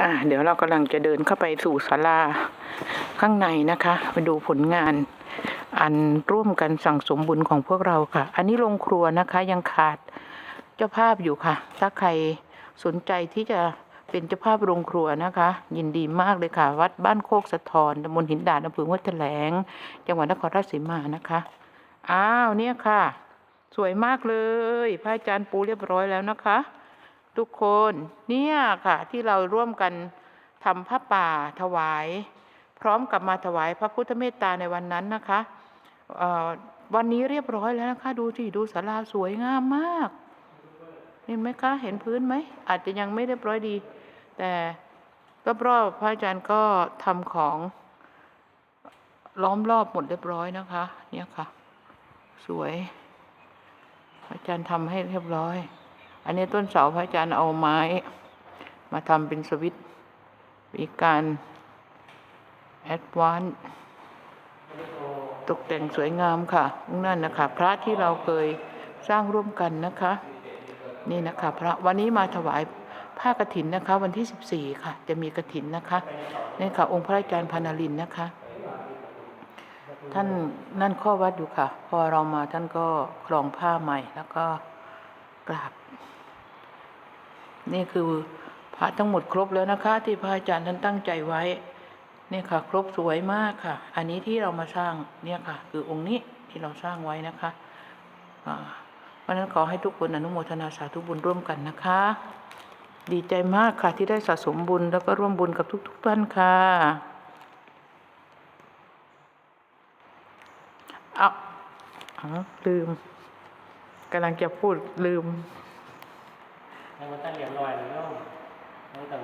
อะเดี๋ยวเรากำลังจะเดินเข้าไปสู่ศาลาข้างในนะคะไปดูผลงาน อันร่วมกันสั่งสมบุญของพวกเราค่ะ อันนี้โรงครัวนะคะยังขาดเจ้าภาพอยู่ค่ะ ถ้าใครสนใจที่จะเป็นเจ้าภาพโรงครัวนะคะ ยินดีมากเลยค่ะ วัดบ้านโคกสะทอนตำบลหินดาดอำเภอห้วยแถลง จังหวัดนครราชสีมานะคะอ้าวเนี่ยค่ะ สวยมากเลยพระอาจารย์ปูเรียบร้อยแล้วนะคะ ทุกคน เนี่ยค่ะที่เราร่วมกันทำผ้าป่าถวาย พร้อมกับมาถวายพระพุทธเมตตาในวันนั้นนะคะวันนี้เรียบร้อยแล้วนะคะดูสิดูศาลาสวยงามมาก เห็นไหมคะ เห็นพื้นไหม อาจจะยังไม่เรียบร้อยดี แต่รอบๆพระอาจารย์ก็ทำของล้อมรอบหมดเรียบร้อยนะคะ เนี่ยค่ะ สวยพระอาจารย์ทำให้เรียบร้อย อันนี้ต้นเสาพระอาจารย์เอาไม้ มาทำเป็นสวิตมีการแอดวานตกแต่งสวยงามค่ะนั่นนะคะ พระที่เราเคยสร้างร่วมกันนะคะ นี่นะคะพระวันนี้มาถวายผ้ากฐินนะคะ วันที่ 14 ค่ะ จะมีกฐินนะคะนี่ค่ะ องค์พระอาจารย์พานาลินนะคะ ท่านนั่นข้อวัดอยู่ค่ะ พอเรามาท่านก็คลองผ้าใหม่แล้วก็กราบ นี่คือพระทั้งหมดครบแล้วนะคะ ที่พระอาจารย์ท่านตั้งใจไว้เนี่ยค่ะ ครบสวยมากค่ะ อันนี้ที่เรามาสร้างเนี่ยค่ะ คือองค์นี้ที่เราสร้างไว้นะคะเพราะนั้นขอให้ทุกคนอนุโมทนาสาธุบุญร่วมกันนะคะ ดีใจมากค่ะที่ได้สะสมบุญแล้วก็ร่วมบุญกับทุก ๆ ท่านค่ะอาเอาลืมกำลังจะพูดลืม ให้มันตั้งเรียญลอยหรือเปล่าไม่ต้อง